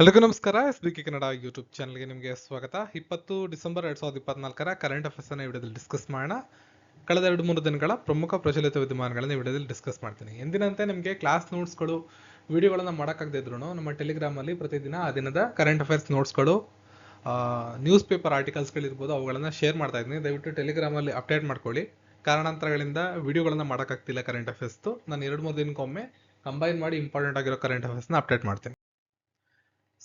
ಎಲ್ರಿಗೂ ನಮಸ್ಕಾರ. S B K Kannada YouTube ಚಾನಲ್ಗೆ ನಿಮಗೆ ಸ್ವಾಗತ. ಇಪ್ಪತ್ತು ಡಿಸೆಂಬರ್ ಎರಡು ಸಾವಿರದ ಇಪ್ಪತ್ನಾಲ್ಕರ ಕರೆಂಟ್ ಅಫೇರ್ಸ್ ಅನ್ನ ಈ ವಿಡಿಯೋದಲ್ಲಿ ಡಿಸ್ಕಸ್ ಮಾಡೋಣ. ಕಳೆದ ಎರಡು ಮೂರು ದಿನಗಳ ಪ್ರಮುಖ ಪ್ರಚಲಿತ ವಿದ್ಯಮಾನಗಳನ್ನು ವಿಡಿಯೋದಲ್ಲಿ ಡಿಸ್ಕಸ್ ಮಾಡ್ತೀನಿ. ಎಂದಿನಂತೆ ನಿಮಗೆ ಕ್ಲಾಸ್ ನೋಟ್ಸ್ಗಳು ವಿಡಿಯೋಗಳನ್ನು ಮಾಡೋಕ್ಕಾಗದೇ ಇದ್ರು ನಮ್ಮ ಟೆಲಿಗ್ರಾಮಲ್ಲಿ ಪ್ರತಿದಿನ ಆ ದಿನದ ಕರೆಂಟ್ ಅಫೇರ್ಸ್ ನೋಟ್ಸ್ಗಳು ನ್ಯೂಸ್ ಪೇಪರ್ ಆರ್ಟಿಕಲ್ಸ್ಗಳಿರ್ಬೋದು ಅವುಗಳನ್ನು ಶೇರ್ ಮಾಡ್ತಾ ಇದ್ದೀನಿ. ದಯವಿಟ್ಟು ಟೆಲಿಗ್ರಾಮಲ್ಲಿ ಅಪ್ಡೇಟ್ ಮಾಡ್ಕೊಳ್ಳಿ. ಕಾರಣಾಂತರಗಳಿಂದ ವಿಡಿಯೋಗಳನ್ನು ಮಾಡೋಕ್ಕಾಗ್ತಿಲ್ಲ ಕರೆಂಟ್ ಅಫೇರ್ಸ್ದು ನಾನು ಎರಡು ಮೂರು ದಿನಕ್ಕೊಮ್ಮೆ ಕಂಬೈನ್ ಮಾಡಿ ಇಂಪಾರ್ಟೆಂಟ್ ಆಗಿರೋ ಕರೆಂಟ್ ಅಫೇರ್ಸ್ನ ಅಪ್ಡೇಟ್ ಮಾಡ್ತೀನಿ.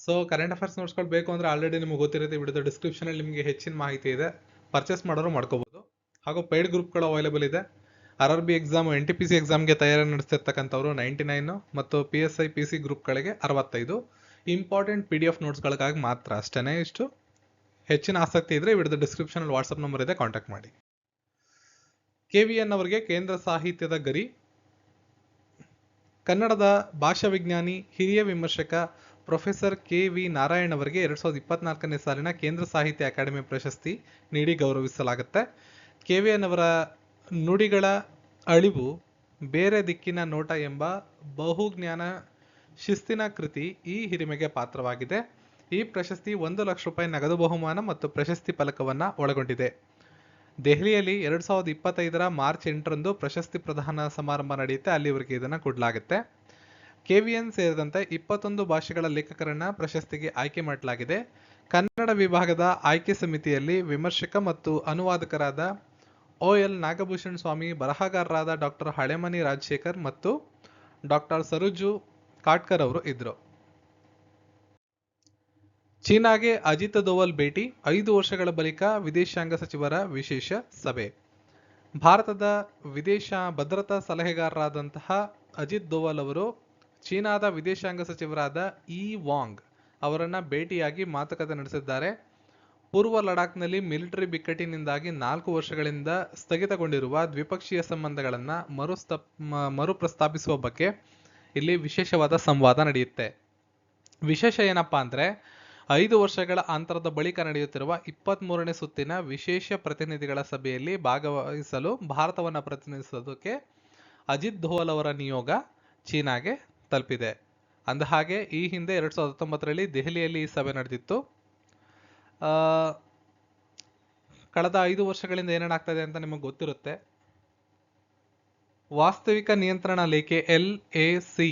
ಸೊ ಕರೆಂಟ್ ಅಫೇರ್ಸ್ ನೋಟ್ಸ್ಗಳು ಬೇಕು ಅಂದರೆ ಆಲ್ರೆಡಿ ನಿಮಗೆ ಗೊತ್ತಿರುತ್ತೆ ವಿಡಿಯೋದ ಡಿಸ್ಕ್ರಿಪ್ಷನಲ್ಲಿ ನಿಮಗೆ ಹೆಚ್ಚಿನ ಮಾಹಿತಿ ಇದೆ. ಪರ್ಚೇಸ್ ಮಾಡೋರು ಮಾಡ್ಕೋಬೋದು. ಹಾಗೂ ಪೇಯ್ಡ್ ಗ್ರೂಪ್ಗಳು ಅವೈಲೇಬಲ್ ಇದೆ. R R B exam N T P C ಎಕ್ಸಾಮ್ಗೆ ತಯಾರಿ ನಡೆಸ್ತಿರ್ತಕ್ಕಂಥವ್ರು ನೈಂಟಿ ನೈನು ಮತ್ತು P S I P C ಗ್ರೂಪ್ಗಳಿಗೆ ಅರವತ್ತೈದು. ಇಂಪಾರ್ಟೆಂಟ್ ಪಿ ಡಿ ಎಫ್ ನೋಟ್ಸ್ಗಳಿಗಾಗಿ ಮಾತ್ರ ಅಷ್ಟೇ ಇಷ್ಟು. ಹೆಚ್ಚಿನ ಆಸಕ್ತಿ ಇದ್ದರೆ ವಿಡಿಯೋದ ಡಿಸ್ಕ್ರಿಪ್ಷನಲ್ಲಿ ವಾಟ್ಸಪ್ ನಂಬರ್ ಇದೆ ಕಾಂಟ್ಯಾಕ್ಟ್ ಮಾಡಿ. ಕೆ ವಿ ಎನ್ ಅವರಿಗೆ ಕೇಂದ್ರ ಸಾಹಿತ್ಯದ ಗರಿ. ಕನ್ನಡದ ಭಾಷಾ ವಿಜ್ಞಾನಿ, ಹಿರಿಯ ವಿಮರ್ಶಕ ಪ್ರೊಫೆಸರ್ ಕೆ ವಿ ನಾರಾಯಣ್ ಅವರಿಗೆ ಎರಡ್ ಸಾವಿರದ ಇಪ್ಪತ್ನಾಲ್ಕನೇ ಸಾಲಿನ ಕೇಂದ್ರ ಸಾಹಿತ್ಯ ಅಕಾಡೆಮಿ ಪ್ರಶಸ್ತಿ ನೀಡಿ ಗೌರವಿಸಲಾಗುತ್ತೆ. ಕೆ ವಿ ಎನ್ ಅವರ ನುಡಿಗಳ ಅಳಿವು ಬೇರೆ ದಿಕ್ಕಿನ ನೋಟ ಎಂಬ ಬಹುಜ್ಞಾನ ಶಿಸ್ತಿನ ಕೃತಿ ಈ ಹಿರಿಮೆಗೆ ಪಾತ್ರವಾಗಿದೆ. ಈ ಪ್ರಶಸ್ತಿ ಒಂದು ಲಕ್ಷ ರೂಪಾಯಿ ನಗದು ಬಹುಮಾನ ಮತ್ತು ಪ್ರಶಸ್ತಿ ಫಲಕವನ್ನು ಒಳಗೊಂಡಿದೆ. ದೆಹಲಿಯಲ್ಲಿ ಎರಡ್ ಸಾವಿರದ ಇಪ್ಪತ್ತೈದರ ಮಾರ್ಚ್ ಎಂಟರಂದು ಪ್ರಶಸ್ತಿ ಪ್ರದಾನ ಸಮಾರಂಭ ನಡೆಯುತ್ತೆ. ಅಲ್ಲಿವರೆಗೆ ಇದನ್ನು ಕೊಡಲಾಗುತ್ತೆ. ಕೆವಿಎನ್ ಸೇರಿದಂತೆ ಇಪ್ಪತ್ತೊಂದು ಭಾಷೆಗಳ ಲೇಖಕರನ್ನ ಪ್ರಶಸ್ತಿಗೆ ಆಯ್ಕೆ ಮಾಡಲಾಗಿದೆ. ಕನ್ನಡ ವಿಭಾಗದ ಆಯ್ಕೆ ಸಮಿತಿಯಲ್ಲಿ ವಿಮರ್ಶಕ ಮತ್ತು ಅನುವಾದಕರಾದ ಒ ಎಲ್ ನಾಗಭೂಷಣ್ ಸ್ವಾಮಿ, ಬರಹಗಾರರಾದ ಡಾಕ್ಟರ್ ಹಳೆಮನಿ ರಾಜಶೇಖರ್ ಮತ್ತು ಡಾಕ್ಟರ್ ಸರೋಜು ಕಾಟ್ಕರ್ ಅವರು ಇದ್ರು ಚೀನಾಗೆ ಅಜಿತ್ ದೋವಲ್ ಭೇಟಿ, ಐದು ವರ್ಷಗಳ ಬಳಿಕ ವಿದೇಶಾಂಗ ಸಚಿವರ ವಿಶೇಷ ಸಭೆ. ಭಾರತದ ವಿದೇಶ ಭದ್ರತಾ ಸಲಹೆಗಾರರಾದಂತಹ ಅಜಿತ್ ದೋವಲ್ ಅವರು ಚೀನಾದ ವಿದೇಶಾಂಗ ಸಚಿವರಾದ ಇ ವಾಂಗ್ ಅವರನ್ನ ಭೇಟಿಯಾಗಿ ಮಾತುಕತೆ ನಡೆಸಿದ್ದಾರೆ. ಪೂರ್ವ ಲಡಾಖ್ನಲ್ಲಿ ಮಿಲಿಟರಿ ಬಿಕ್ಕಟ್ಟಿನಿಂದಾಗಿ ನಾಲ್ಕು ವರ್ಷಗಳಿಂದ ಸ್ಥಗಿತಗೊಂಡಿರುವ ದ್ವಿಪಕ್ಷೀಯ ಸಂಬಂಧಗಳನ್ನ ಮರುಸ್ತ ಮ- ಮರುಪ್ರಸ್ತಾಪಿಸುವ ಬಗ್ಗೆ ಇಲ್ಲಿ ವಿಶೇಷವಾದ ಸಂವಾದ ನಡೆಯುತ್ತೆ. ವಿಶೇಷ ಏನಪ್ಪಾ ಅಂದ್ರೆ, ಐದು ವರ್ಷಗಳ ಅಂತರದ ಬಳಿಕ ನಡೆಯುತ್ತಿರುವ ಇಪ್ಪತ್ಮೂರನೇ ಸುತ್ತಿನ ವಿಶೇಷ ಪ್ರತಿನಿಧಿಗಳ ಸಭೆಯಲ್ಲಿ ಭಾಗವಹಿಸಲು ಭಾರತವನ್ನು ಪ್ರತಿನಿಧಿಸೋದಕ್ಕೆ ಅಜಿತ್ ಧೋವಲ್ ಅವರ ನಿಯೋಗ ಚೀನಾಗೆ ತಲುಪಿದೆ. ಅಂದಹಾಗೆ ಈ ಹಿಂದೆ ಎರಡ್ ಸಾವಿರದ ಹತ್ತೊಂಬತ್ತರಲ್ಲಿ ದೆಹಲಿಯಲ್ಲಿ ಈ ಸಭೆ ನಡೆದಿತ್ತು. ಕಳೆದ ಐದು ವರ್ಷಗಳಿಂದ ಏನೇನಾಗ್ತದೆ ಅಂತ ನಿಮಗೆ ಗೊತ್ತಿರುತ್ತೆ. ವಾಸ್ತವಿಕ ನಿಯಂತ್ರಣ ಲೇಖೆ ಎಲ್ ಎ ಸಿ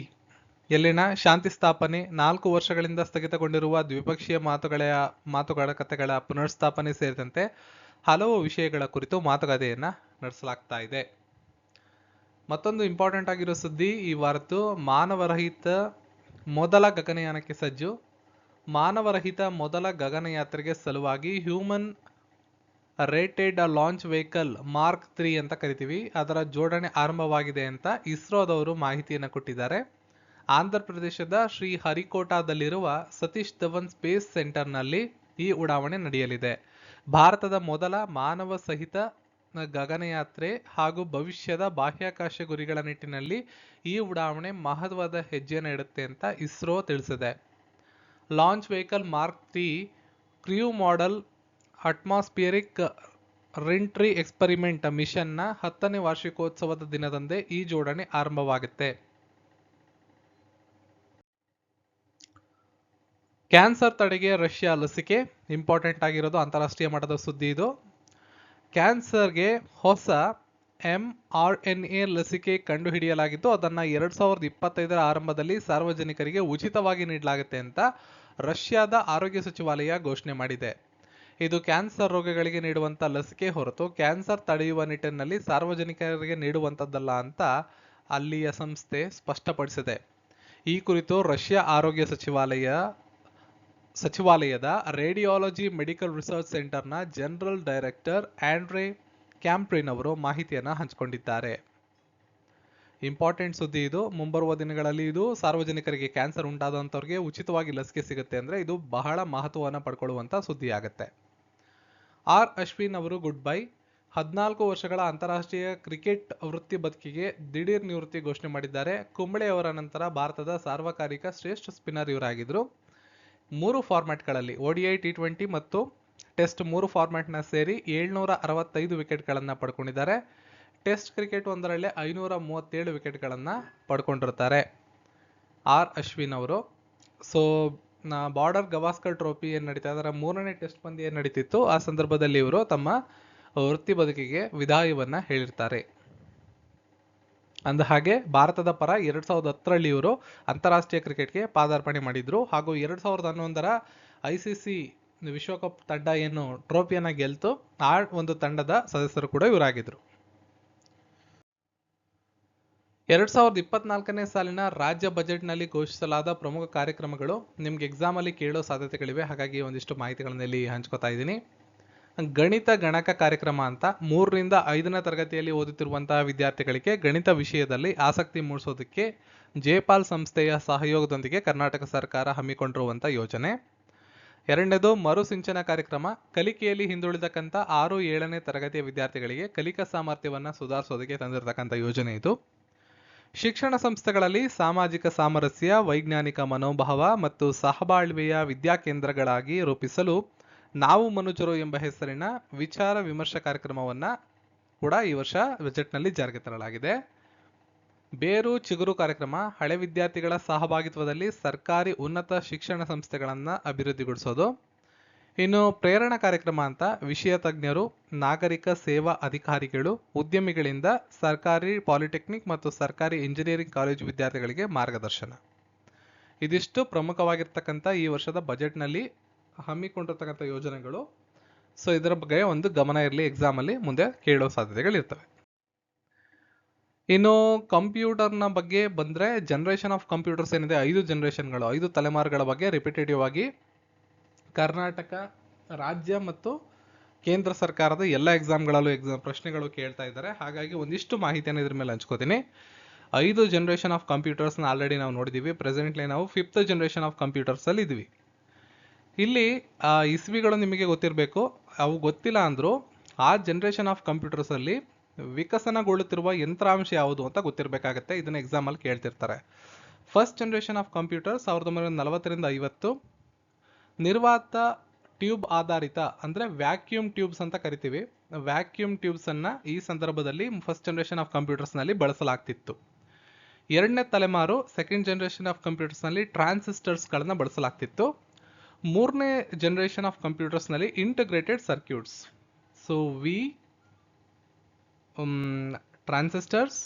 ಯಲ್ಲಿನ ಶಾಂತಿ ಸ್ಥಾಪನೆ, ನಾಲ್ಕು ವರ್ಷಗಳಿಂದ ಸ್ಥಗಿತಗೊಂಡಿರುವ ದ್ವಿಪಕ್ಷೀಯ ಮಾತುಗಳ ಮಾತುಕತೆಗಳ ಪುನರ್ಸ್ಥಾಪನೆ ಸೇರಿದಂತೆ ಹಲವು ವಿಷಯಗಳ ಕುರಿತು ಮಾತುಕತೆಯನ್ನ ನಡೆಸಲಾಗ್ತಾ ಇದೆ. ಮತ್ತೊಂದು ಇಂಪಾರ್ಟೆಂಟ್ ಆಗಿರೋ ಸುದ್ದಿ ಈ ವಾರದ್ದು. ಮಾನವರಹಿತ ಮೊದಲ ಗಗನಯಾನಕ್ಕೆ ಸಜ್ಜು. ಮಾನವರಹಿತ ಮೊದಲ ಗಗನಯಾತ್ರೆಗೆ ಸಲುವಾಗಿ human rated launch vehicle mark three ಅಂತ ಕರಿತೀವಿ. ಅದರ ಜೋಡಣೆ ಆರಂಭವಾಗಿದೆ ಅಂತ ಇಸ್ರೋದವರು ಮಾಹಿತಿಯನ್ನು ಕೊಟ್ಟಿದ್ದಾರೆ. ಆಂಧ್ರ ಪ್ರದೇಶದ ಶ್ರೀ ಹರಿಕೋಟಾದಲ್ಲಿರುವ ಸತೀಶ್ ಧವನ್ ಸ್ಪೇಸ್ ಸೆಂಟರ್ನಲ್ಲಿ ಈ ಉಡಾವಣೆ ನಡೆಯಲಿದೆ. ಭಾರತದ ಮೊದಲ ಮಾನವ ಸಹಿತ ಗಗನಯಾತ್ರೆ ಹಾಗೂ ಭವಿಷ್ಯದ ಬಾಹ್ಯಾಕಾಶ ಗುರಿಗಳ ನಿಟ್ಟಿನಲ್ಲಿ ಈ ಉಡಾವಣೆ ಮಹತ್ವದ ಹೆಜ್ಜೆ ನೀಡುತ್ತೆ ಅಂತ ಇಸ್ರೋ ತಿಳಿಸಿದೆ. Launch vehicle mark three crew module atmospheric reentry experiment ಮಿಷನ್ನ ಹತ್ತನೇ ವಾರ್ಷಿಕೋತ್ಸವದ ದಿನದಂದೇ ಈ ಜೋಡಣೆ ಆರಂಭವಾಗುತ್ತೆ. ಕ್ಯಾನ್ಸರ್ ತಡೆಗೆ ರಷ್ಯಾ ಲಸಿಕೆ, ಇಂಪಾರ್ಟೆಂಟ್ ಆಗಿರೋದು ಅಂತಾರಾಷ್ಟ್ರೀಯ ಮಟ್ಟದ ಸುದ್ದಿ ಇದು. ಕ್ಯಾನ್ಸರ್ಗೆ ಹೊಸ ಎಂ ಆರ್ ಎನ್ ಎ ಲಸಿಕೆ ಕಂಡುಹಿಡಿಯಲಾಗಿದ್ದು, ಅದನ್ನು ಎರಡು ಸಾವಿರದ ಇಪ್ಪತ್ತೈದರ ಆರಂಭದಲ್ಲಿ ಸಾರ್ವಜನಿಕರಿಗೆ ಉಚಿತವಾಗಿ ನೀಡಲಾಗುತ್ತೆ ಅಂತ ರಷ್ಯಾದ ಆರೋಗ್ಯ ಸಚಿವಾಲಯ ಘೋಷಣೆ ಮಾಡಿದೆ. ಇದು ಕ್ಯಾನ್ಸರ್ ರೋಗಗಳಿಗೆ ನೀಡುವಂಥ ಲಸಿಕೆ ಹೊರತು ಕ್ಯಾನ್ಸರ್ ತಡೆಯುವ ನಿಟ್ಟಿನಲ್ಲಿ ಸಾರ್ವಜನಿಕರಿಗೆ ನೀಡುವಂಥದ್ದಲ್ಲ ಅಂತ ಅಲ್ಲಿಯ ಸಂಸ್ಥೆ ಸ್ಪಷ್ಟಪಡಿಸಿದೆ. ಈ ಕುರಿತು ರಷ್ಯಾ ಆರೋಗ್ಯ ಸಚಿವಾಲಯ ಸಚಿವಾಲಯದ ರೇಡಿಯಾಲಜಿ ಮೆಡಿಕಲ್ ರಿಸರ್ಚ್ ಸೆಂಟರ್ನ ಜನರಲ್ ಡೈರೆಕ್ಟರ್ ಆಂಡ್ರೆ ಕ್ಯಾಂಪ್ರಿನ್ ಅವರು ಮಾಹಿತಿಯನ್ನು ಹಂಚಿಕೊಂಡಿದ್ದಾರೆ. ಇಂಪಾರ್ಟೆಂಟ್ ಸುದ್ದಿ ಇದು. ಮುಂಬರುವ ದಿನಗಳಲ್ಲಿ ಇದು ಸಾರ್ವಜನಿಕರಿಗೆ ಕ್ಯಾನ್ಸರ್ ಉಂಟಾದಂಥವ್ರಿಗೆ ಉಚಿತವಾಗಿ ಲಸಿಕೆ ಸಿಗುತ್ತೆ ಅಂದರೆ ಇದು ಬಹಳ ಮಹತ್ವವನ್ನು ಪಡ್ಕೊಳ್ಳುವಂಥ ಸುದ್ದಿ ಆಗುತ್ತೆ ಆರ್. ಅಶ್ವಿನ್ ಅವರು ಗುಡ್ ಬೈ. ಹದಿನಾಲ್ಕು ವರ್ಷಗಳ ಅಂತಾರಾಷ್ಟ್ರೀಯ ಕ್ರಿಕೆಟ್ ವೃತ್ತಿ ಬದುಕಿಗೆ ದಿಢೀರ್ ನಿವೃತ್ತಿ ಘೋಷಣೆ ಮಾಡಿದ್ದಾರೆ. ಕುಂಬಳೆ ಅವರ ನಂತರ ಭಾರತದ ಸಾರ್ವಕಾಲಿಕ ಶ್ರೇಷ್ಠ ಸ್ಪಿನ್ನರ್ ಇವರಾಗಿದ್ದರು ಮೂರು ಫಾರ್ಮ್ಯಾಟ್ಗಳಲ್ಲಿ ಒಡಿಐ ಟಿ ಟ್ವೆಂಟಿ ಮತ್ತು ಟೆಸ್ಟ್ ಮೂರು ಫಾರ್ಮ್ಯಾಟ್ನ ಸೇರಿ ಏಳ್ನೂರ ಅರವತ್ತೈದು ವಿಕೆಟ್ಗಳನ್ನು ಪಡ್ಕೊಂಡಿದ್ದಾರೆ. ಟೆಸ್ಟ್ ಕ್ರಿಕೆಟ್ ಒಂದರಲ್ಲೇ ಐನೂರ ಮೂವತ್ತೇಳು ವಿಕೆಟ್ಗಳನ್ನು ಪಡ್ಕೊಂಡಿರ್ತಾರೆ. ಆರ್ ಅಶ್ವಿನ್ ಅವರು. ಸೊ ಬಾರ್ಡರ್ ಗವಾಸ್ಕರ್ ಟ್ರೋಫಿ ಏನು ನಡೀತಾ ಅದರ ಮೂರನೇ ಟೆಸ್ಟ್ ಪಂದ್ಯ ಏನು ನಡೀತಿತ್ತು? ಆ ಸಂದರ್ಭದಲ್ಲಿ ಇವರು ತಮ್ಮ ವೃತ್ತಿ ಬದುಕಿಗೆ ವಿದಾಯವನ್ನು ಹೇಳಿರ್ತಾರೆ. ಅಂದ ಹಾಗೆ ಭಾರತದ ಪರ ಎರಡ್ ಸಾವಿರದ ಹತ್ತರಲ್ಲಿ ಇವರು ಅಂತಾರಾಷ್ಟ್ರೀಯ ಕ್ರಿಕೆಟ್ಗೆ ಪಾದಾರ್ಪಣೆ ಮಾಡಿದ್ರು. ಹಾಗೂ ಎರಡ್ ಸಾವಿರದ ಹನ್ನೊಂದರ ಐ ಸಿ ಸಿ ವಿಶ್ವಕಪ್ ತಂಡ ಏನು ಟ್ರೋಫಿಯನ್ನ ಗೆಲ್ತು, ಆ ಒಂದು ತಂಡದ ಸದಸ್ಯರು ಕೂಡ ಇವರಾಗಿದ್ರು. ಎರಡ್ ಸಾವಿರದ ಇಪ್ಪತ್ನಾಲ್ಕನೇ ಸಾಲಿನ ರಾಜ್ಯ ಬಜೆಟ್ನಲ್ಲಿ ಘೋಷಿಸಲಾದ ಪ್ರಮುಖ ಕಾರ್ಯಕ್ರಮಗಳು ನಿಮ್ಗೆ ಎಕ್ಸಾಮಲ್ಲಿ ಕೇಳೋ ಸಾಧ್ಯತೆಗಳಿವೆ. ಹಾಗಾಗಿ ಒಂದಿಷ್ಟು ಮಾಹಿತಿಗಳನ್ನ ಇಲ್ಲಿ ಹಂಚ್ಕೋತಾ ಇದ್ದೀನಿ. ಗಣಿತ ಗಣಕ ಕಾರ್ಯಕ್ರಮ ಅಂತ ಮೂರರಿಂದ ಐದನೇ ತರಗತಿಯಲ್ಲಿ ಓದುತ್ತಿರುವಂತಹ ವಿದ್ಯಾರ್ಥಿಗಳಿಗೆ ಗಣಿತ ವಿಷಯದಲ್ಲಿ ಆಸಕ್ತಿ ಮೂಡಿಸೋದಕ್ಕೆ ಜೇಪಾಲ್ ಸಂಸ್ಥೆಯ ಸಹಯೋಗದೊಂದಿಗೆ ಕರ್ನಾಟಕ ಸರ್ಕಾರ ಹಮ್ಮಿಕೊಂಡಿರುವಂಥ ಯೋಜನೆ. ಎರಡನೇದು ಮರುಸಿಂಚನ ಕಾರ್ಯಕ್ರಮ. ಕಲಿಕೆಯಲ್ಲಿ ಹಿಂದುಳಿದಕ್ಕಂಥ ಆರು, ಏಳನೇ ತರಗತಿಯ ವಿದ್ಯಾರ್ಥಿಗಳಿಗೆ ಕಲಿಕಾ ಸಾಮರ್ಥ್ಯವನ್ನ ಸುಧಾರಿಸೋದಕ್ಕೆ ತಂದಿರತಕ್ಕಂಥ ಯೋಜನೆ ಇದು. ಶಿಕ್ಷಣ ಸಂಸ್ಥೆಗಳಲ್ಲಿ ಸಾಮಾಜಿಕ ಸಾಮರಸ್ಯ, ವೈಜ್ಞಾನಿಕ ಮನೋಭಾವ ಮತ್ತು ಸಹಬಾಳ್ವೆಯ ವಿದ್ಯಾಕೇಂದ್ರಗಳಾಗಿ ರೂಪಿಸಲು ನಾವು ಮನುಜರು ಎಂಬ ಹೆಸರಿನ ವಿಚಾರ ವಿಮರ್ಶೆ ಕಾರ್ಯಕ್ರಮವನ್ನು ಕೂಡ ಈ ವರ್ಷ ಬಜೆಟ್ನಲ್ಲಿ ಜಾರಿಗೆ ತರಲಾಗಿದೆ. ಬೇರು ಚಿಗುರು ಕಾರ್ಯಕ್ರಮ, ಹಳೆ ವಿದ್ಯಾರ್ಥಿಗಳ ಸಹಭಾಗಿತ್ವದಲ್ಲಿ ಸರ್ಕಾರಿ ಉನ್ನತ ಶಿಕ್ಷಣ ಸಂಸ್ಥೆಗಳನ್ನು ಅಭಿವೃದ್ಧಿಗೊಳಿಸೋದು, ಇನ್ನು ಪ್ರೇರಣಾ ಕಾರ್ಯಕ್ರಮ ಅಂತ ವಿಷಯ ತಜ್ಞರು, ನಾಗರಿಕ ಸೇವಾ ಅಧಿಕಾರಿಗಳು, ಉದ್ಯಮಿಗಳಿಂದ ಸರ್ಕಾರಿ ಪಾಲಿಟೆಕ್ನಿಕ್ ಮತ್ತು ಸರ್ಕಾರಿ ಇಂಜಿನಿಯರಿಂಗ್ ಕಾಲೇಜು ವಿದ್ಯಾರ್ಥಿಗಳಿಗೆ ಮಾರ್ಗದರ್ಶನ. ಇದಿಷ್ಟು ಪ್ರಮುಖವಾಗಿರ್ತಕ್ಕಂಥ ಈ ವರ್ಷದ ಬಜೆಟ್ನಲ್ಲಿ ಹಮ್ಮಿಕೊಂಡಿರ್ತಕ್ಕಂಥ ಯೋಜನೆಗಳು. ಸೊ ಇದರ ಬಗ್ಗೆ ಒಂದು ಗಮನ ಇರಲಿ ಎಕ್ಸಾಮಲ್ಲಿ ಮುಂದೆ ಕೇಳೋ ಸಾಧ್ಯತೆಗಳಿರ್ತವೆ. ಇನ್ನು ಕಂಪ್ಯೂಟರ್ನ ಬಗ್ಗೆ ಬಂದರೆ ಜನ್ರೇಷನ್ ಆಫ್ ಕಂಪ್ಯೂಟರ್ಸ್ ಏನಿದೆ, ಐದು ಜನ್ರೇಷನ್ಗಳು ಐದು ತಲೆಮಾರುಗಳ ಬಗ್ಗೆ ರಿಪಿಟೇಟಿವ್ ಆಗಿ ಕರ್ನಾಟಕ ರಾಜ್ಯ ಮತ್ತು ಕೇಂದ್ರ ಸರ್ಕಾರದ ಎಲ್ಲ ಎಕ್ಸಾಮ್ಗಳಲ್ಲೂ ಎಕ್ಸಾಮ್ ಪ್ರಶ್ನೆಗಳು ಕೇಳ್ತಾ ಇದ್ದಾರೆ. ಹಾಗಾಗಿ ಒಂದಿಷ್ಟು ಮಾಹಿತಿಯನ್ನು ಇದ್ರ ಮೇಲೆ ಹಂಚ್ಕೋತೀನಿ. ಐದು ಜನರೇಷನ್ ಆಫ್ ಕಂಪ್ಯೂಟರ್ಸ್ನ ಆಲ್ರೆಡಿ ನಾವು ನೋಡಿದ್ದೀವಿ ಪ್ರೆಸೆಂಟ್ಲಿ ನಾವು ಫಿಫ್ತ್ ಜನರೇಷನ್ ಆಫ್ ಕಂಪ್ಯೂಟರ್ಸಲ್ಲಿ ಇದ್ವಿ ಇಲ್ಲಿ ಇಸ್ವಿಗಳು ನಿಮಗೆ ಗೊತ್ತಿರಬೇಕು. ಅವು ಗೊತ್ತಿಲ್ಲ ಅಂದರೂ ಆ ಜನ್ರೇಷನ್ ಆಫ್ ಕಂಪ್ಯೂಟರ್ಸಲ್ಲಿ ವಿಕಸನಗೊಳ್ಳುತ್ತಿರುವ ಯಂತ್ರಾಂಶ ಯಾವುದು ಅಂತ ಗೊತ್ತಿರಬೇಕಾಗತ್ತೆ. ಇದನ್ನು ಎಕ್ಸಾಮಲ್ಲಿ ಕೇಳ್ತಿರ್ತಾರೆ. ಫಸ್ಟ್ ಜನ್ರೇಷನ್ ಆಫ್ ಕಂಪ್ಯೂಟರ್ ಸಾವಿರದ ಒಂಬೈನೂರ ನಲವತ್ತರಿಂದ ಐವತ್ತು ನಿರ್ವಾತ ಟ್ಯೂಬ್ ಆಧಾರಿತ, ಅಂದರೆ ವ್ಯಾಕ್ಯೂಮ್ ಟ್ಯೂಬ್ಸ್ ಅಂತ ಕರಿತೀವಿ. ವ್ಯಾಕ್ಯೂಮ್ ಟ್ಯೂಬ್ಸನ್ನು ಈ ಸಂದರ್ಭದಲ್ಲಿ ಫಸ್ಟ್ ಜನ್ರೇಷನ್ ಆಫ್ ಕಂಪ್ಯೂಟರ್ಸ್ನಲ್ಲಿ ಬಳಸಲಾಗ್ತಿತ್ತು. ಎರಡನೇ ತಲೆಮಾರು ಸೆಕೆಂಡ್ ಜನ್ರೇಷನ್ ಆಫ್ ಕಂಪ್ಯೂಟರ್ಸ್ನಲ್ಲಿ ಟ್ರಾನ್ಸಿಸ್ಟರ್ಸ್ಗಳನ್ನು ಬಳಸಲಾಗ್ತಿತ್ತು. ಮೂರನೇ generation of ಕಂಪ್ಯೂಟರ್ಸ್ನಲ್ಲಿ integrated circuits so V transistors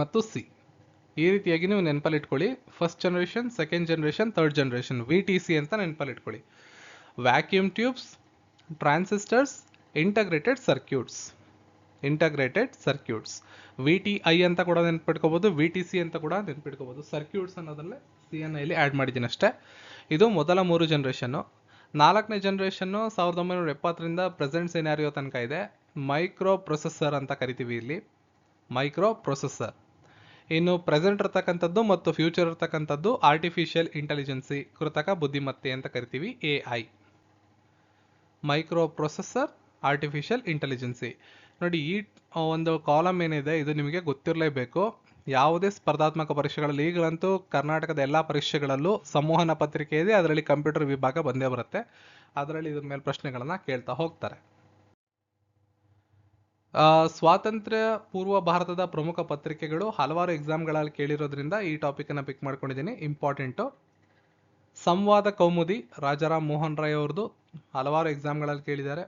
ಮತ್ತು ಸಿ ಈ ರೀತಿಯಾಗಿ ನೀವು ನೆನಪಲ್ಲಿ ಇಟ್ಕೊಳ್ಳಿ first generation second generation third generation V T C ಅಂತ ನೆನಪಲ್ಲಿ ಇಟ್ಕೊಳ್ಳಿ vacuum tubes transistors integrated circuits integrated circuits V T I ಅಂತ ಕೂಡ ನೆನ್ಪಿಟ್ಕೋಬೋದು ವಿ ಟಿ ಸಿ ಅಂತ ಕೂಡ ನೆನ್ಪಿಟ್ಕೋಬೋದು. ಸರ್ಕ್ಯೂಟ್ಸ್ ಅನ್ನೋದಲ್ಲೇ ಸಿ ಎನ್ ಇಲ್ಲಿ ಆ್ಯಡ್ ಮಾಡಿದ್ದೀನಿ ಅಷ್ಟೇ. ಇದು ಮೊದಲ ಮೂರು ಜನ್ರೇಷನ್ನು ನಾಲ್ಕನೇ ಜನ್ರೇಷನ್ನು ಸಾವಿರದ ಒಂಬೈನೂರ ಎಪ್ಪತ್ತರಿಂದ ಪ್ರೆಸೆಂಟ್ ಸಿನಾರಿಯೋ ತನಕ ಇದೆ. ಮೈಕ್ರೋ ಪ್ರೊಸೆಸರ್ ಅಂತ ಕರಿತೀವಿ ಇಲ್ಲಿ. ಮೈಕ್ರೋ ಪ್ರೊಸೆಸರ್ ಇನ್ನು ಪ್ರೆಸೆಂಟ್ ಇರ್ತಕ್ಕಂಥದ್ದು ಮತ್ತು ಫ್ಯೂಚರ್ ಇರ್ತಕ್ಕಂಥದ್ದು ಆರ್ಟಿಫಿಷಿಯಲ್ ಇಂಟೆಲಿಜೆನ್ಸಿ ಕೃತಕ ಬುದ್ಧಿಮತ್ತೆ ಅಂತ ಕರಿತೀವಿ A I microprocessor artificial intelligence ನೋಡಿ, ಈ ಒಂದು ಕಾಲಮ್ ಏನಿದೆ, ಇದು ನಿಮಗೆ ಗೊತ್ತಿರಲೇಬೇಕು. ಯಾವುದೇ ಸ್ಪರ್ಧಾತ್ಮಕ ಪರೀಕ್ಷೆಗಳಲ್ಲಿ ಈಗಲಂತೂ ಕರ್ನಾಟಕದ ಎಲ್ಲ ಪರೀಕ್ಷೆಗಳಲ್ಲೂ ಸಂವಹನ ಪತ್ರಿಕೆ ಇದೆ ಅದರಲ್ಲಿ ಕಂಪ್ಯೂಟರ್ ವಿಭಾಗ ಬಂದೇ ಬರುತ್ತೆ. ಅದರಲ್ಲಿ ಇದ್ರ ಮೇಲೆ ಪ್ರಶ್ನೆಗಳನ್ನು ಕೇಳ್ತಾ ಹೋಗ್ತಾರೆ. ಸ್ವಾತಂತ್ರ್ಯ ಪೂರ್ವ ಭಾರತದ ಪ್ರಮುಖ ಪತ್ರಿಕೆಗಳು ಹಲವಾರು ಎಕ್ಸಾಮ್ಗಳಲ್ಲಿ ಕೇಳಿರೋದ್ರಿಂದ ಈ ಟಾಪಿಕನ್ನು ಪಿಕ್ ಮಾಡ್ಕೊಂಡಿದ್ದೀನಿ. ಇಂಪಾರ್ಟೆಂಟು. ಸಂವಾದ ಕೌಮುದಿ, ರಾಜಾರಾಮ್ ಮೋಹನ್ ರಾಯ್ ಅವ್ರದ್ದು ಹಲವಾರು ಎಕ್ಸಾಮ್ಗಳಲ್ಲಿ ಕೇಳಿದ್ದಾರೆ.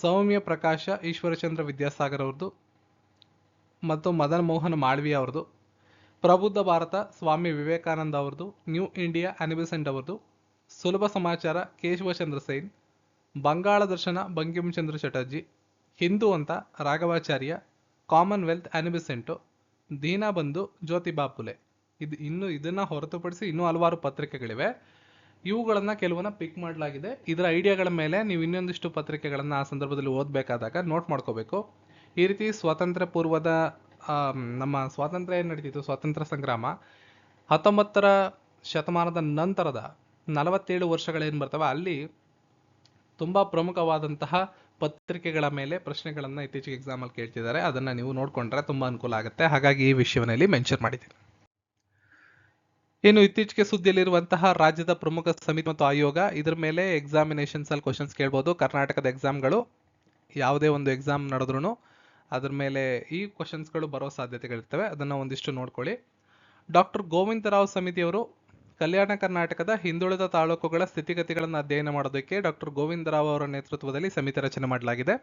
ಸೌಮ್ಯ ಪ್ರಕಾಶ, ಈಶ್ವರಚಂದ್ರ ವಿದ್ಯಾಸಾಗರ್ ಅವ್ರದ್ದು ಮತ್ತು ಮದನ್ ಮೋಹನ್ ಮಾಳ್ವಿ ಅವ್ರದ್ದು. ಪ್ರಬುದ್ಧ ಭಾರತ, ಸ್ವಾಮಿ ವಿವೇಕಾನಂದ ಅವ್ರದ್ದು, ನ್ಯೂ ಇಂಡಿಯಾ ಅನಿಬಿಸೆಂಟ್ ಅವ್ರದ್ದು. ಸುಲಭ ಸಮಾಚಾರ, ಕೇಶವಚಂದ್ರ ಸೈನ್, ಬಂಗಾಳ ದರ್ಶನ, ಬಂಕಿಮಚಂದ್ರ ಚಟರ್ಜಿ, ಹಿಂದೂ ಅಂತ Raghavacharya, commonwealth Annie Besant Dinabandhu Jyotiba Phule ಇದು ಇನ್ನು ಇದನ್ನು ಹೊರತುಪಡಿಸಿ ಇನ್ನೂ ಹಲವಾರು ಪತ್ರಿಕೆಗಳಿವೆ. ಇವುಗಳನ್ನು ಕೆಲವನ್ನ ಪಿಕ್ ಮಾಡಲಾಗಿದೆ. ಇದರ ಐಡಿಯಾಗಳ ಮೇಲೆ ನೀವು ಇನ್ನೊಂದಿಷ್ಟು ಪತ್ರಿಕೆಗಳನ್ನು ಆ ಸಂದರ್ಭದಲ್ಲಿ ಓದಬೇಕಾದಾಗ ನೋಟ್ ಮಾಡ್ಕೋಬೇಕು. ಈ ರೀತಿ ಸ್ವಾತಂತ್ರ್ಯ ಪೂರ್ವದ ನಮ್ಮ ಸ್ವಾತಂತ್ರ್ಯ ಏನು ನಡೀತಿತ್ತು? ಸ್ವಾತಂತ್ರ್ಯ ಸಂಗ್ರಾಮ. ಹತ್ತೊಂಬತ್ತರ ಶತಮಾನದ ನಂತರದ ನಲವತ್ತೇಳು ವರ್ಷಗಳೇನು ಬರ್ತವೆ? ಅಲ್ಲಿ ತುಂಬ ಪ್ರಮುಖವಾದಂತಹ ಪತ್ರಿಕೆಗಳ ಮೇಲೆ ಪ್ರಶ್ನೆಗಳನ್ನು ಇತ್ತೀಚೆಗೆ ಎಕ್ಸಾಮಲ್ಲಿ ಕೇಳ್ತಿದ್ದಾರೆ. ಅದನ್ನು ನೀವು ನೋಡಿಕೊಂಡ್ರೆ ತುಂಬ ಅನುಕೂಲ ಆಗುತ್ತೆ. ಹಾಗಾಗಿ ಈ ವಿಷಯವನ್ನಲ್ಲಿ ಮೆನ್ಷನ್ ಮಾಡಿದ್ದೀನಿ. ಇನ್ನು ಇತ್ತೀಚೆಗೆ ಸುದ್ದಿಯಲ್ಲಿರುವಂತಹ ರಾಜ್ಯದ ಪ್ರಮುಖ ಸಮಿತಿ ಮತ್ತು ಆಯೋಗ, ಇದರ ಮೇಲೆ ಎಕ್ಸಾಮಿನೇಷನ್ಸ್ ಅಲ್ಲಿ ಕ್ವಶನ್ಸ್ ಕೇಳ್ಬೋದು. ಕರ್ನಾಟಕದ ಎಕ್ಸಾಮ್ಗಳು ಯಾವುದೇ ಒಂದು ಎಕ್ಸಾಮ್ ನಡೆದ್ರೂ ಅದ್ರ ಮೇಲೆ ಈ ಕ್ವಶನ್ಸ್ಗಳು ಬರೋ ಸಾಧ್ಯತೆಗಳಿರ್ತವೆ. ಅದನ್ನು ಒಂದಿಷ್ಟು ನೋಡ್ಕೊಳ್ಳಿ. ಡಾಕ್ಟರ್ ಗೋವಿಂದರಾವ್ ಸಮಿತಿಯವರು ಕಲ್ಯಾಣ ಕರ್ನಾಟಕದ ಹಿಂದುಳಿದ ತಾಲೂಕುಗಳ ಸ್ಥಿತಿಗತಿಗಳನ್ನು ಅಧ್ಯಯನ ಮಾಡೋದಕ್ಕೆ ಡಾಕ್ಟರ್ ಗೋವಿಂದರಾವ್ ಅವರ ನೇತೃತ್ವದಲ್ಲಿ ಸಮಿತಿ ರಚನೆ ಮಾಡಲಾಗಿದೆ.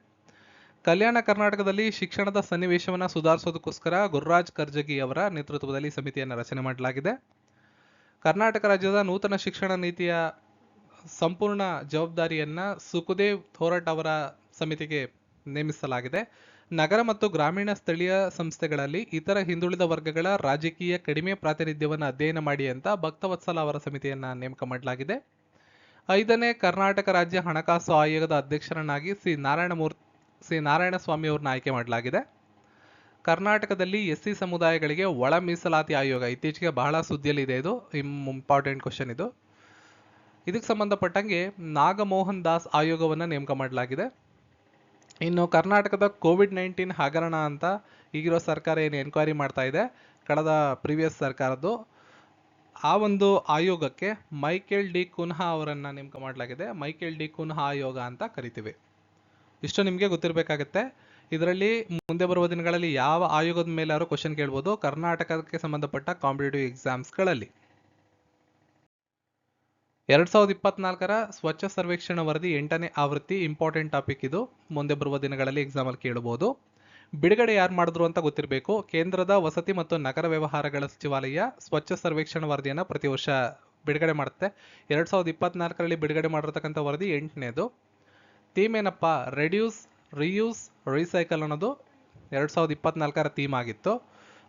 ಕಲ್ಯಾಣ ಕರ್ನಾಟಕದಲ್ಲಿ ಶಿಕ್ಷಣದ ಸನ್ನಿವೇಶವನ್ನು ಸುಧಾರಿಸೋದಕ್ಕೋಸ್ಕರ ಗುರುರಾಜ್ ಕರ್ಜಗಿ ಅವರ ನೇತೃತ್ವದಲ್ಲಿ ಸಮಿತಿಯನ್ನು ರಚನೆ ಮಾಡಲಾಗಿದೆ. ಕರ್ನಾಟಕ ರಾಜ್ಯದ ನೂತನ ಶಿಕ್ಷಣ ನೀತಿಯ ಸಂಪೂರ್ಣ ಜವಾಬ್ದಾರಿಯನ್ನ ಸುಖದೇವ್ ಥೋರಟ್ ಅವರ ಸಮಿತಿಗೆ ನೇಮಿಸಲಾಗಿದೆ. ನಗರ ಮತ್ತು ಗ್ರಾಮೀಣ ಸ್ಥಳೀಯ ಸಂಸ್ಥೆಗಳಲ್ಲಿ ಇತರ ಹಿಂದುಳಿದ ವರ್ಗಗಳ ರಾಜಕೀಯ ಕಡಿಮೆ ಪ್ರಾತಿನಿಧ್ಯವನ್ನು ಅಧ್ಯಯನ ಮಾಡಿ ಅಂತ ಭಕ್ತವತ್ಸಲ ಅವರ ಸಮಿತಿಯನ್ನು ನೇಮಕ ಮಾಡಲಾಗಿದೆ. ಐದನೇ ಕರ್ನಾಟಕ ರಾಜ್ಯ ಹಣಕಾಸು ಆಯೋಗದ ಅಧ್ಯಕ್ಷರನ್ನಾಗಿ ಸಿ ನಾರಾಯಣಮೂರ್ತಿ ಸಿ ನಾರಾಯಣಸ್ವಾಮಿ ಅವ್ರನ್ನ ಆಯ್ಕೆ ಮಾಡಲಾಗಿದೆ. ಕರ್ನಾಟಕದಲ್ಲಿ ಎಸ್ ಸಿ ಸಮುದಾಯಗಳಿಗೆ ಒಳ ಮೀಸಲಾತಿ ಆಯೋಗ ಇತ್ತೀಚೆಗೆ ಬಹಳ ಸುದ್ದಿಯಲ್ಲಿದೆ ಇದು. ಇಂಪಾರ್ಟೆಂಟ್ ಕ್ವಶನ್ ಇದು. ಇದಕ್ಕೆ ಸಂಬಂಧಪಟ್ಟಂಗೆ ನಾಗಮೋಹನ್ ದಾಸ್ ಆಯೋಗವನ್ನು ನೇಮಕ ಮಾಡಲಾಗಿದೆ. ಇನ್ನು ಕರ್ನಾಟಕದ ಕೋವಿಡ್ ನೈನ್ಟೀನ್ ಹಗರಣ ಅಂತ ಈಗಿರೋ ಸರ್ಕಾರ ಏನು ಎನ್ಕ್ವೈರಿ ಮಾಡ್ತಾ ಇದೆ. ಕಳೆದ ಪ್ರಿವಿಯಸ್ ಸರ್ಕಾರದ್ದು. ಆ ಒಂದು ಆಯೋಗಕ್ಕೆ ಮೈಕೆಲ್ ಡಿ ಕುನ್ಹಾ ಅವರನ್ನು ನೇಮಕ ಮಾಡಲಾಗಿದೆ. ಮೈಕೆಲ್ ಡಿ ಕುನ್ಹಾ ಆಯೋಗ ಅಂತ ಕರಿತೀವಿ. ಇಷ್ಟು ನಿಮಗೆ ಗೊತ್ತಿರಬೇಕಾಗತ್ತೆ. ಇದರಲ್ಲಿ ಮುಂದೆ ಬರುವ ದಿನಗಳಲ್ಲಿ ಯಾವ ಆಯೋಗದ ಮೇಲಾದ್ರೂ ಕ್ವಶನ್ ಕೇಳ್ಬೋದು. ಕರ್ನಾಟಕಕ್ಕೆ ಸಂಬಂಧಪಟ್ಟ ಕಾಂಪಿಟೇಟಿವ್ ಎಕ್ಸಾಮ್ಸ್ಗಳಲ್ಲಿ ಎರಡ್ ಸಾವಿರದ ಇಪ್ಪತ್ನಾಲ್ಕರ ಸ್ವಚ್ಛ ಸರ್ವೇಕ್ಷಣ ವರದಿ ಎಂಟನೇ ಆವೃತ್ತಿ ಇಂಪಾರ್ಟೆಂಟ್ ಟಾಪಿಕ್ ಇದು. ಮುಂದೆ ಬರುವ ದಿನಗಳಲ್ಲಿ ಎಕ್ಸಾಮ್ ಅಲ್ಲಿ ಕೇಳಬಹುದು. ಬಿಡುಗಡೆ ಯಾರು ಮಾಡಿದ್ರು ಅಂತ ಗೊತ್ತಿರಬೇಕು. ಕೇಂದ್ರದ ವಸತಿ ಮತ್ತು ನಗರ ವ್ಯವಹಾರಗಳ ಸಚಿವಾಲಯ ಸ್ವಚ್ಛ ಸರ್ವೇಕ್ಷಣ ವರದಿಯನ್ನು ಪ್ರತಿ ವರ್ಷ ಬಿಡುಗಡೆ ಮಾಡುತ್ತೆ. ಎರಡ್ ಸಾವಿರದ ಇಪ್ಪತ್ನಾಲ್ಕರಲ್ಲಿ ಬಿಡುಗಡೆ ಮಾಡಿರತಕ್ಕಂಥ ವರದಿ ಎಂಟನೇದು. ಥೀಮ್ ಏನಪ್ಪ? ರೆಡ್ಯೂಸ್ ರಿಯೂಸ್ ರೀಸೈಕಲ್ ಅನ್ನೋದು ಎರಡ್ ಸಾವಿರದ ಇಪ್ಪತ್ನಾಲ್ಕರ ಥೀಮ್ ಆಗಿತ್ತು.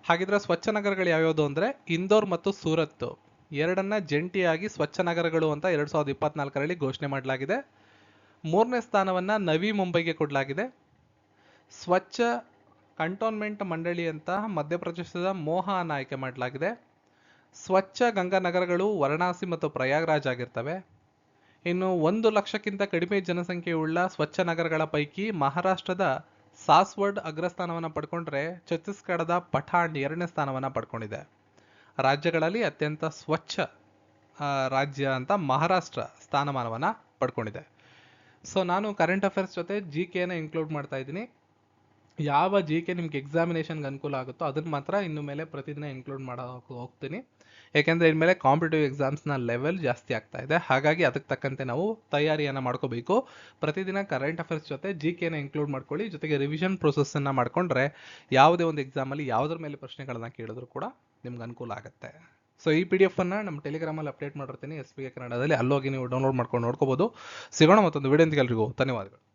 ಹಾಗಿದ್ರೆ ಸ್ವಚ್ಛ ನಗರಗಳು ಯಾವ್ಯಾವುದು ಅಂದರೆ ಇಂದೋರ್ ಮತ್ತು ಸೂರತ್ ಎರಡನ್ನ ಜಂಟಿಯಾಗಿ ಸ್ವಚ್ಛ ನಗರಗಳು ಅಂತ ಎರಡ್ ಸಾವಿರದ ಇಪ್ಪತ್ನಾಲ್ಕರಲ್ಲಿ ಘೋಷಣೆ ಮಾಡಲಾಗಿದೆ. ಮೂರನೇ ಸ್ಥಾನವನ್ನ ನವಿ ಮುಂಬೈಗೆ ಕೊಡಲಾಗಿದೆ. ಸ್ವಚ್ಛ ಕಂಟೋನ್ಮೆಂಟ್ ಮಂಡಳಿ ಅಂತ ಮಧ್ಯಪ್ರದೇಶದ ಮೋಹಾನ ಆಯ್ಕೆ ಮಾಡಲಾಗಿದೆ. ಸ್ವಚ್ಛ ಗಂಗಾ ನಗರಗಳು ವಾರಣಾಸಿ ಮತ್ತು ಪ್ರಯಾಗ್ರಾಜ್ ಆಗಿರ್ತವೆ. ಇನ್ನು ಒಂದು ಲಕ್ಷಕ್ಕಿಂತ ಕಡಿಮೆ ಜನಸಂಖ್ಯೆಯುಳ್ಳ ಸ್ವಚ್ಛ ನಗರಗಳ ಪೈಕಿ ಮಹಾರಾಷ್ಟ್ರದ ಸಾಸ್ವರ್ಡ್ ಅಗ್ರಸ್ಥಾನವನ್ನು ಪಡ್ಕೊಂಡ್ರೆ ಛತ್ತೀಸ್ಗಢದ ಪಠಾಣ್ ಎರಡನೇ ಸ್ಥಾನವನ್ನು ಪಡ್ಕೊಂಡಿದೆ. ರಾಜ್ಯಗಳಲ್ಲಿ ಅತ್ಯಂತ ಸ್ವಚ್ಛ ರಾಜ್ಯ ಅಂತ ಮಹಾರಾಷ್ಟ್ರ ಸ್ಥಾನಮಾನವನ್ನು ಪಡ್ಕೊಂಡಿದೆ. ಸೊ ನಾನು ಕರೆಂಟ್ ಅಫೇರ್ಸ್ ಜೊತೆ ಜಿ ಕೆನ ಇನ್ಕ್ಲೂಡ್ ಮಾಡ್ತಾ ಇದ್ದೀನಿ. ಯಾವ ಜಿ ಕೆ ನಿಮ್ಗೆ ಎಕ್ಸಾಮಿನೇಷನ್ಗೆ ಅನುಕೂಲ ಆಗುತ್ತೋ ಅದನ್ನ ಮಾತ್ರ ಇನ್ನು ಮೇಲೆ ಪ್ರತಿದಿನ ಇನ್ಕ್ಲೂಡ್ ಮಾಡೋಕೆ ಹೋಗ್ತೀನಿ. ಯಾಕೆಂದ್ರೆ ಇನ್ಮೇಲೆ ಕಾಂಪಿಟೇಟಿವ್ ಎಕ್ಸಾಮ್ಸ್ನ ಲೆವೆಲ್ ಜಾಸ್ತಿ ಆಗ್ತಾ ಇದೆ. ಹಾಗಾಗಿ ಅದಕ್ಕೆ ತಕ್ಕಂತೆ ನಾವು ತಯಾರಿಯನ್ನು ಮಾಡ್ಕೋಬೇಕು. ಪ್ರತಿದಿನ ಕರೆಂಟ್ ಅಫೇರ್ಸ್ ಜೊತೆ ಜಿ ಕೆನ ಇನ್ಕ್ಲೂಡ್ ಮಾಡ್ಕೊಳ್ಳಿ. ಜೊತೆಗೆ ರಿವಿಷನ್ ಪ್ರೊಸೆಸ್ಸನ್ನು ಮಾಡ್ಕೊಂಡ್ರೆ ಯಾವುದೇ ಒಂದು ಎಕ್ಸಾಮಲ್ಲಿ ಯಾವುದ್ರ ಮೇಲೆ ಪ್ರಶ್ನೆಗಳನ್ನ ಕೇಳಿದ್ರು ಕೂಡ ನಿಮ್ಗೆ ಅನುಕೂಲ ಆಗುತ್ತೆ. ಸೊ ಈ ಪಿ ಡಿ ಎಫ್ ಅನ್ನು ನಮ್ಮ ಟೆಲಿಗ್ರಾಮಲ್ಲಿ ಅಪ್ಡೇಟ್ ಮಾಡಿರ್ತೀನಿ. ಎಸ್ ಪಿ ಕನ್ನಡದಲ್ಲಿ ಅಲ್ಲೋಗಿ ನೀವು ಡೌನ್ಲೋಡ್ ಮಾಡ್ಕೊಂಡು ನೋಡ್ಕೋಬೋದು. ಸಿಗೋಣ ಮತ್ತೊಂದು ವಿಡಿಯೋ ಅಂತ ಎಲ್ರಿಗೂ. ಧನ್ಯವಾದಗಳು.